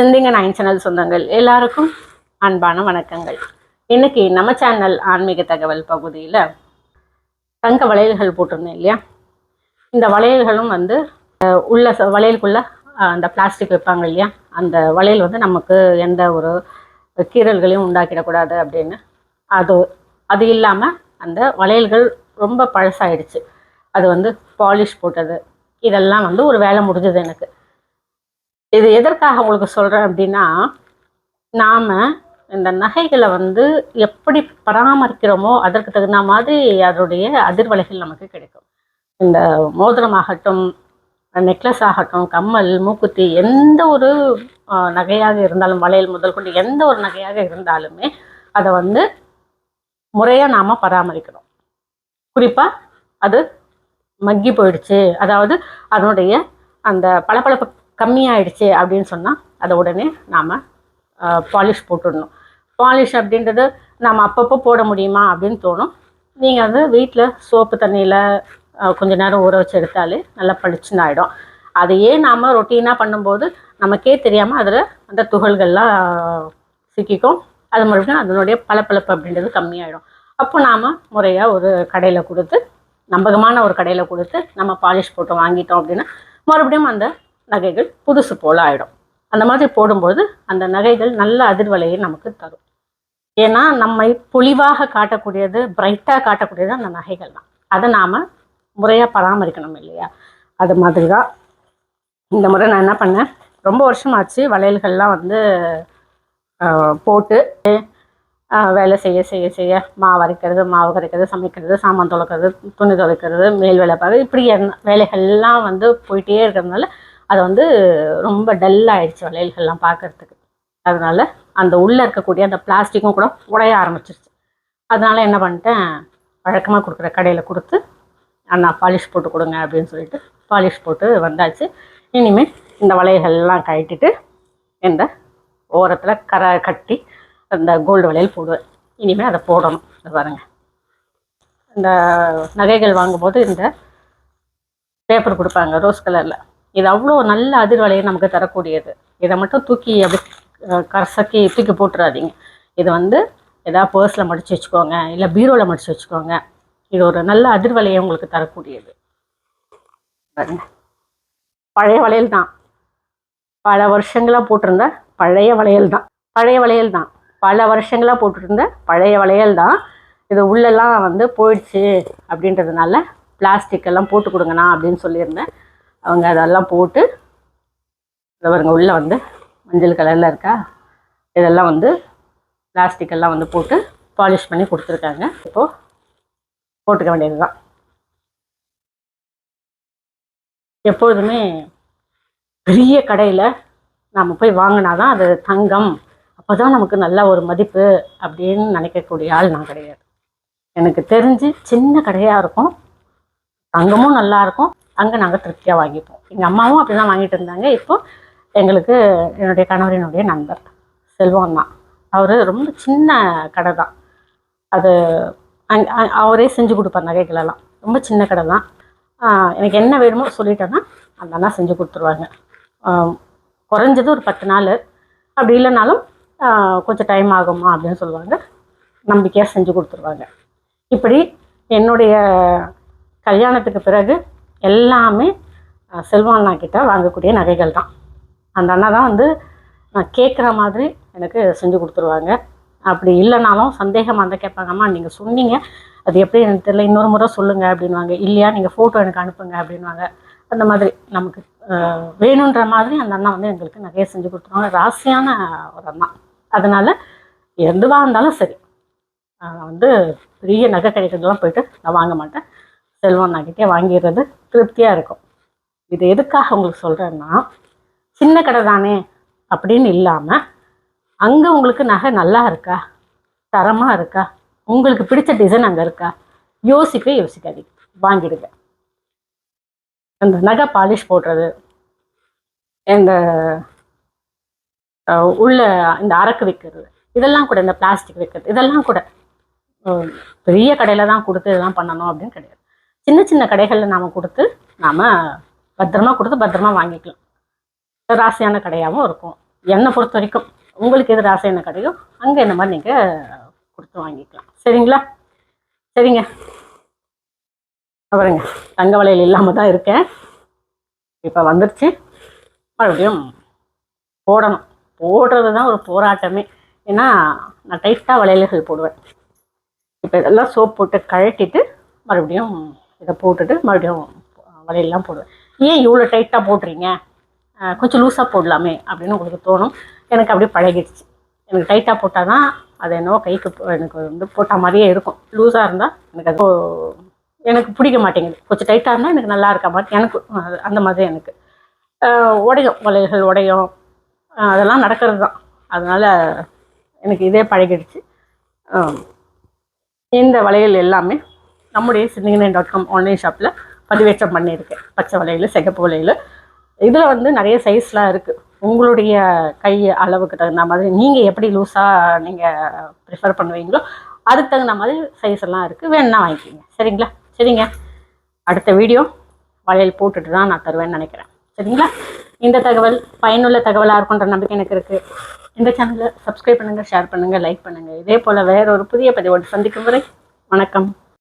சிந்திங்க nine channel சொந்தங்கள். எல்லாருக்கும் அன்பான வணக்கங்கள். இன்னைக்கு நம்ம சேனல் ஆன்மீக தகவல் பகுதியில் தங்க வளையல்கள் போட்டிருந்தேன் இல்லையா? இந்த வளையல்களும் வந்து உள்ள ச- வளையலுக்குள்ள அந்த பிளாஸ்டிக் வைப்பாங்க இல்லையா? அந்த வளையல் வந்து நமக்கு எந்த ஒரு கீறல்களையும் உண்டாக்கிடக்கூடாது அப்படின்னு. அது அது இல்லாமல் அந்த வளையல்கள் ரொம்ப பழசாயிடுச்சு. அது வந்து பாலிஷ் போட்டது. இதெல்லாம் வந்து ஒரு வேலை முடிஞ்சது எனக்கு. இது எதற்காக உங்களுக்கு சொல்கிறேன் அப்படின்னா நாம் இந்த நகைகளை வந்து எப்படி பராமரிக்கிறோமோ அதற்கு தகுந்த மாதிரி அதனுடைய அதிர்வலைகள் நமக்கு கிடைக்கும். இந்த மோதிரமாகட்டும் நெக்லஸ் ஆகட்டும் கம்மல் மூக்குத்தி எந்த ஒரு நகையாக இருந்தாலும் வளையல் முதல் கொண்டு எந்த ஒரு நகையாக இருந்தாலுமே அதை வந்து முறையாக நாம் பராமரிக்கணும் குறிப்பாக அது மக்கி போயிடுச்சு. அதாவது அதனுடைய அந்த பளபளப்பு கம்மியாயிடுச்சு அப்படின்னு சொன்னால் அதை உடனே நாம் பாலிஷ் போட்டுடணும். பாலிஷ் அப்படின்றது நாம் அப்பப்போ போட முடியுமா அப்படின்னு தோணும். நீங்கள் வந்து வீட்டில் சோப்பு தண்ணியில் கொஞ்ச நேரம் ஊற வச்சு எடுத்தாலே நல்லா பளிச்சுன்னு ஆகிடும் அதையே நாம் ரொட்டீனாக பண்ணும்போது நமக்கே தெரியாமல் அதில் அந்த துகள்கள்லாம் சிக்கிக்கும். அது மறுபடியும் அதனுடைய பளபளப்பு அப்படின்றது கம்மியாயிடும். அப்போ நாம் முறையாக ஒரு கடையில் கொடுத்து நம்பகமான ஒரு கடையில் கொடுத்து நம்ம பாலிஷ் போட்டு வாங்கிட்டோம் அப்படின்னா மறுபடியும் அந்த நகைகள் புதுசு போல் ஆகிடும் அந்த மாதிரி போடும்போது அந்த நகைகள் நல்ல அதிர்வலையை நமக்கு தரும். ஏன்னா நம்மை பொலிவாக காட்டக்கூடியது பிரைட்டாக காட்டக்கூடியது அந்த நகைகள் தான். அதை நாம் முறையாக பராமரிக்கணும் இல்லையா? அது மாதிரி தான் இந்த முறை நான் என்ன பண்ணேன்? ரொம்ப வருஷமாச்சு வளையல்கள்லாம் வந்து போட்டு வேலை செய்ய செய்ய செய்ய மாவு அரைக்கிறது மாவு கரைக்கிறது சமைக்கிறது சாமான் துளக்கிறது துணி துவைக்கிறது மேல் வேலை பார்க்குறது இப்படி என்ன வேலைகள்லாம் வந்து போயிட்டே இருக்கிறதுனால அது வந்து ரொம்ப டல் ஆயிடுச்சு வளையல்கள்லாம் பார்க்கறதுக்கு. அதனால அந்த உள்ளே இருக்கக்கூடிய அந்த பிளாஸ்டிக்கும் கூட உடைய ஆரம்பிச்சிருச்சு. அதனால என்ன பண்ணிட்டேன் வழக்கமாக கொடுக்குற கடையில் கொடுத்து அண்ணா பாலிஷ் போட்டு கொடுங்க அப்படின்னு சொல்லிட்டு பாலிஷ் போட்டு வந்தாச்சு. இனிமேல் இந்த வளையல்கள்லாம் கழட்டிட்டு இந்த ஓரத்தில் கரை கட்டி அந்த கோல்டு வளையல் போடுவேன். இனிமேல் அதை போடணும். இதை பாருங்க. இந்த நகைகள் வாங்கும்போது இந்த பேப்பர் கொடுப்பாங்க ரோஸ் கலரில் இது அவ்வளோ நல்ல அதிர்வலையை நமக்கு தரக்கூடியது. இதை மட்டும் தூக்கி அப்படி கரசக்கி தூக்கி போட்டுறாதீங்க. இது வந்து ஏதாவது பர்ஸில் மடித்து வச்சுக்கோங்க இல்லை பீரோவில் மடித்து வச்சுக்கோங்க. இது ஒரு நல்ல அதிர்வலையை உங்களுக்கு தரக்கூடியது. பழைய வளையல் தான். பல வருஷங்களாக போட்டிருந்த பழைய வளையல் தான். பழைய வளையல் தான். பல வருஷங்களாக போட்டிருந்த பழைய வளையல் தான். இது உள்ளெல்லாம் வந்து போயிடுச்சு அப்படின்றதுனால பிளாஸ்டிக் எல்லாம் போட்டு கொடுங்கண்ணா அப்படின்னு சொல்லியிருந்தேன். அவங்க அதெல்லாம் போட்டு இதை பாருங்க உள்ளே வந்து மஞ்சள் கலரில் இருக்கா? இதெல்லாம் வந்து பிளாஸ்டிக் எல்லாம் வந்து போட்டு பாலிஷ் பண்ணி கொடுத்துருக்காங்க. இப்போது போட்டுக்க வேண்டியது தான் எப்பொழுதுமே பெரிய கடையில் நாம் போய் வாங்கினா தான் அது தங்கம். அப்போ தான் நமக்கு நல்ல ஒரு மதிப்பு அப்படின்னு நினைக்கக்கூடிய ஆள் நான் கிடையாது. எனக்கு தெரிஞ்சு சின்ன கடையாக இருக்கும். தங்கமும் நல்லாயிருக்கும் அங்கே நாங்கள் திருப்தியாக வாங்கிப்போம். எங்கள் அம்மாவும் அப்படி தான் வாங்கிட்டு இருந்தாங்க. இப்போ எங்களுக்கு என்னுடைய கணவரினுடைய நண்பர் செல்வம் தான். அவர் ரொம்ப சின்ன கடை தான் அது அங் அவரே செஞ்சு கொடுப்பார் நகைகளெல்லாம் ரொம்ப சின்ன கடை தான் எனக்கு என்ன வேணுமோ சொல்லிட்டேன்னா அந்த அண்ணா செஞ்சு கொடுத்துருவாங்க. குறைஞ்சது ஒரு பத்து நாள். அப்படி இல்லைனாலும் கொஞ்சம் டைம் ஆகுமா அப்படின்னு சொல்லுவாங்க. நம்பிக்கையாக செஞ்சு கொடுத்துருவாங்க. இப்படி என்னுடைய கல்யாணத்துக்கு பிறகு எல்லாமே செல்வம் அண்ணா கிட்ட வாங்கக்கூடிய நகைகள் தான். அந்த அண்ணா தான் வந்து நான் கேட்குற மாதிரி எனக்கு செஞ்சு கொடுத்துருவாங்க. அப்படி இல்லைனாலும் சந்தேகமாக இருந்தால் கேட்பாங்கம்மா நீங்கள் சொன்னீங்க. அது எப்படி எனக்கு தெரியல. இன்னொரு முறை சொல்லுங்கள் அப்படின்வாங்க இல்லையா நீங்கள் ஃபோட்டோ எனக்கு அனுப்புங்க அப்படின்வாங்க அந்த மாதிரி நமக்கு வேணுன்ற மாதிரி அந்த அண்ணா வந்து எங்களுக்கு நிறைய செஞ்சு கொடுத்துருவாங்க. ராசியான ஒரு அண்ணா. அதனால் எதுவாக இருந்தாலும் சரி. நான் வந்து பெரிய நகை கிடைக்கிறதுலாம் போயிட்டு நான் வாங்க மாட்டேன். செல்வம் நகைக்கே வாங்கிடுறது திருப்தியாக இருக்கும். இது எதுக்காக உங்களுக்கு சொல்கிறேன்னா சின்ன கடை தானே அப்படின்னு இல்லாமல் அங்கே உங்களுக்கு நகை நல்லா இருக்கா? தரமாக இருக்கா? உங்களுக்கு பிடிச்ச டிசைன் அங்கே இருக்கா? யோசிக்க யோசிக்காதீங்க. வாங்கிடுங்க. அந்த நகை பாலிஷ் போடுறது இந்த உள்ள இந்த அரக்கு வைக்கிறது இதெல்லாம் கூட இந்த பிளாஸ்டிக் வைக்கிறது இதெல்லாம் கூட பெரிய கடையில் தான் கொடுத்து இதெல்லாம் பண்ணணும் அப்படின்னு கிடையாது. சின்ன சின்ன கடைகளில் நாம் கொடுத்து நாம் பத்திரமா கொடுத்து பத்திரமா வாங்கிக்கலாம். ராசியான கடையாகவும் இருக்கும். என்னை பொறுத்த வரைக்கும் உங்களுக்கு எது ராசியான கடையோ அங்கே இந்த மாதிரி நீங்கள் கொடுத்து வாங்கிக்கலாம். சரிங்களா? சரிங்க. அப்புறங்க தங்க வளையல் இல்லாமல் தான் இருக்கேன். இப்போ வந்துருச்சு. மறுபடியும் போடணும். போடுறது தான் ஒரு போராட்டமே. ஏன்னா நான் டைட்டாக வளையல்கள் போடுவேன். இப்போ இதெல்லாம் சோப் போட்டு கழட்டிட்டு மறுபடியும் இதை போட்டுட்டு மறுபடியும் வளையல்லாம் போடுவேன். ஏன் இவ்வளோ டைட்டாக போடுறீங்க? கொஞ்சம் லூஸாக போடலாமே அப்படின்னு உங்களுக்கு தோணும். எனக்கு அப்படியே பழகிடுச்சு. எனக்கு டைட்டாக போட்டால் தான் அது என்னவோ கைக்கு எனக்கு வந்து போட்டால் மாதிரியே இருக்கும். லூஸாக இருந்தால் எனக்கு அது எனக்கு பிடிக்க மாட்டேங்குது. கொஞ்சம் டைட்டாக இருந்தால் எனக்கு நல்லா இருக்க மாதிரி எனக்கு அது- அந்த மாதிரி எனக்கு. உடையும் வலைகள் உடையும். அதெல்லாம் நடக்கிறது தான். அதனால் எனக்கு இதே பழகிடுச்சு. இந்த வளையல் எல்லாமே நம்முடைய சிந்திங்கனன் டாட் காம் ஆன்லைன் ஷாப்பில் பதிவேற்றம் பண்ணியிருக்கேன் பச்சை வலையில் சிகப்பு வளையல். இதில் வந்து நிறைய சைஸ்லாம் இருக்குது உங்களுடைய கை அளவுக்கு தகுந்த மாதிரி நீங்கள் எப்படி லூஸாக நீங்கள் ப்ரிஃபர் பண்ணுவீங்களோ அதுக்கு தகுந்த மாதிரி சைஸ் எல்லாம் இருக்குது வேணுன்னா வாங்கிக்கிங்க. சரிங்களா? சரிங்க. அடுத்த வீடியோ வளையல் போட்டுட்டு தான் நான் தருவேன்னு நினைக்கிறேன். சரிங்களா? இந்த தகவல் பயனுள்ள தகவலாக இருக்குன்ற நம்பிக்கை எனக்கு இருக்குது இந்த சேனலை சப்ஸ்கிரைப் பண்ணுங்கள் ஷேர் பண்ணுங்கள் லைக் பண்ணுங்கள் இதே போல் வேற ஒரு புதிய பதிவோடு சந்திக்கும் வரை வணக்கம்.